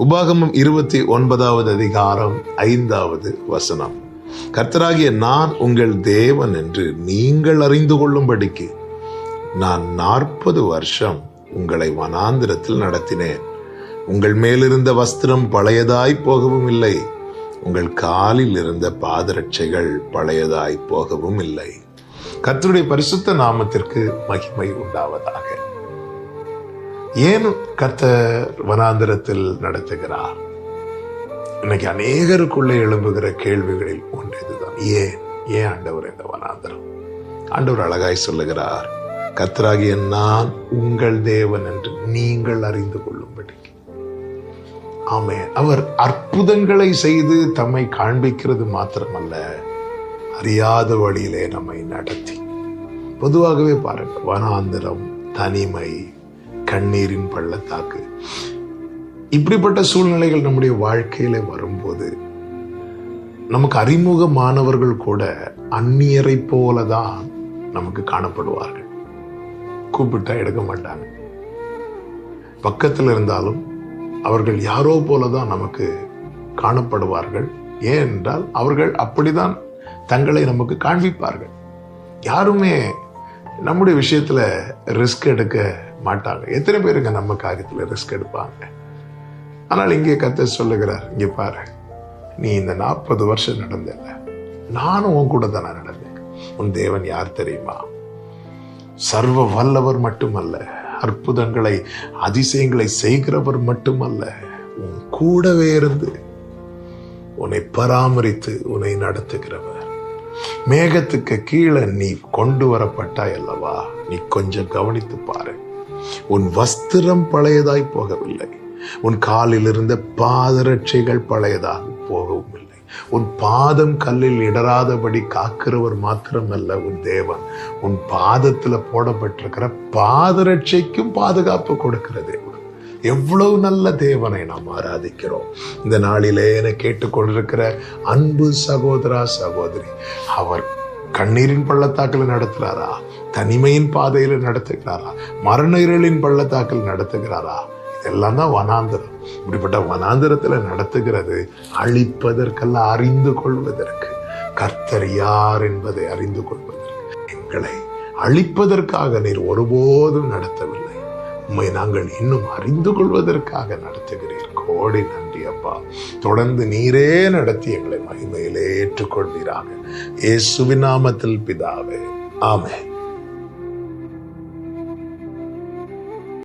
உபாகமம் இருபத்தி ஒன்பதாவது அதிகாரம் ஐந்தாவது வசனம். கர்த்தராகிய நான் உங்கள் தேவன் என்று நீங்கள் அறிந்து கொள்ளும்படிக்கு நான் நாற்பது வருஷம் உங்களை வனாந்திரத்தில் நடத்தினேன். உங்கள் மேலிருந்த வஸ்திரம் பழையதாய் போகவும் இல்லை. உங்கள் காலில் இருந்த பாதரட்சைகள் பழையதாய் போகவும் இல்லை. கர்த்தருடைய பரிசுத்த நாமத்திற்கு மகிமை உண்டாவதாக. ஏன் கர்த்தர் வனாந்திரத்தில் நடத்துகிறார்? இன்னைக்கு அநேகருக்குள்ளே எழும்புகிற கேள்விகளில் ஒன்று இதுதான். ஏன்? ஏன் ஆண்டவர் இந்த வனாந்திரம்? ஆண்டவர் அழகாய் சொல்லுகிறார் கர்த்தராகிய நான் உங்கள் தேவன் என்று நீங்கள் அறிந்து கொள்ளும்படி ஆமே அவர் அற்புதங்களை செய்து தம்மை காண்பிக்கிறது மாத்திரமல்ல அறியாத வழியிலே நம்மை நடத்தி. பொதுவாகவே பாருங்க வனாந்திரம் தனிமை கண்ணீரின் பள்ளத்தாக்கு. இப்படிப்பட்ட சூழ்நிலைகள் நம்முடைய வாழ்க்கையில வரும்போது நமக்கு அறிமுகமானவர்கள் கூட அந்நியரை போலதான் நமக்கு காணப்படுவார்கள். கூப்பிட்டா எடுக்க மாட்டாங்க. பக்கத்தில் இருந்தாலும் அவர்கள் யாரோ போலதான் நமக்கு காணப்படுவார்கள். ஏன் என்றால் அவர்கள் அப்படிதான் தங்களை நமக்கு காண்பிப்பார்கள். யாருமே நம்முடைய விஷயத்துல ரிஸ்க் எடுக்க மாட்டாங்க. எத்தனை பேருங்க நம்ம காரியத்தில் ரிஸ்க் எடுப்பாங்க? ஆனால் இங்கே கத்த சொல்லுகிறார் இங்கே பாரு நீ இந்த நாற்பது வருஷம் நடந்தல நானும் உன் கூட தானே நடந்தேன். உன் தேவன் யார் தெரியுமா? சர்வ வல்லவர் மட்டுமல்ல அற்புதங்களை அதிசயங்களை செய்கிறவர் மட்டுமல்ல உன் கூடவே இருந்து உன்னை பராமரித்து உன்னை நடத்துகிறவர். மேகத்துக்கு கீழே நீ கொண்டு வரப்பட்டாய் அல்லவா? நீ கொஞ்சம் கவனித்து பாரு. உன் வஸ்திரம் பழையதாய் போகவில்லை. உன் காலில் இருந்த பாதரட்சைகள் பழையதாக போகவும் இல்லை உன் பாதம் கல்லில் இடராதபடி காக்கிறவர் மாத்திரமல்ல உன் தேவன். உன் பாதத்துல போடப்பட்டிருக்கிற பாதரட்சைக்கும் பாதுகாப்பு கொடுக்கிற தேவன். எவ்வளவு நல்ல தேவனை நாம் ஆராதிக்கிறோம். இந்த நாளிலே என கேட்டுக்கொண்டிருக்கிற அன்பு சகோதரா சகோதரி அவர் கண்ணீரின் பள்ளத்தாக்கில் நடத்துகிறாரா? தனிமையின் பாதையில் நடத்துகிறாரா? மரண இருளின் பள்ளத்தாக்கில் நடத்துகிறாரா? இதெல்லாம் தான் வனாந்திரம். இப்படிப்பட்ட வனாந்திரத்துல நடத்துகிறது அழிப்பதற்கல்ல அறிந்து கொள்வதற்கு. கர்த்தர் யார் என்பதை அறிந்து கொள்வதற்கு. எங்களை அழிப்பதற்காக நீர் ஒருபோதும் நடத்தவில்லை. உண்மை நாங்கள் இன்னும் அறிந்து கொள்வதற்காக நடத்துகிறீர். கோடி நன்றி அப்பா. தொடர்ந்து நீரே நடத்தி எங்களை மகிமையிலே ஏற்றுக்கொள்வீராக. இயேசுவின் நாமத்தில் பிதாவே. ஆமே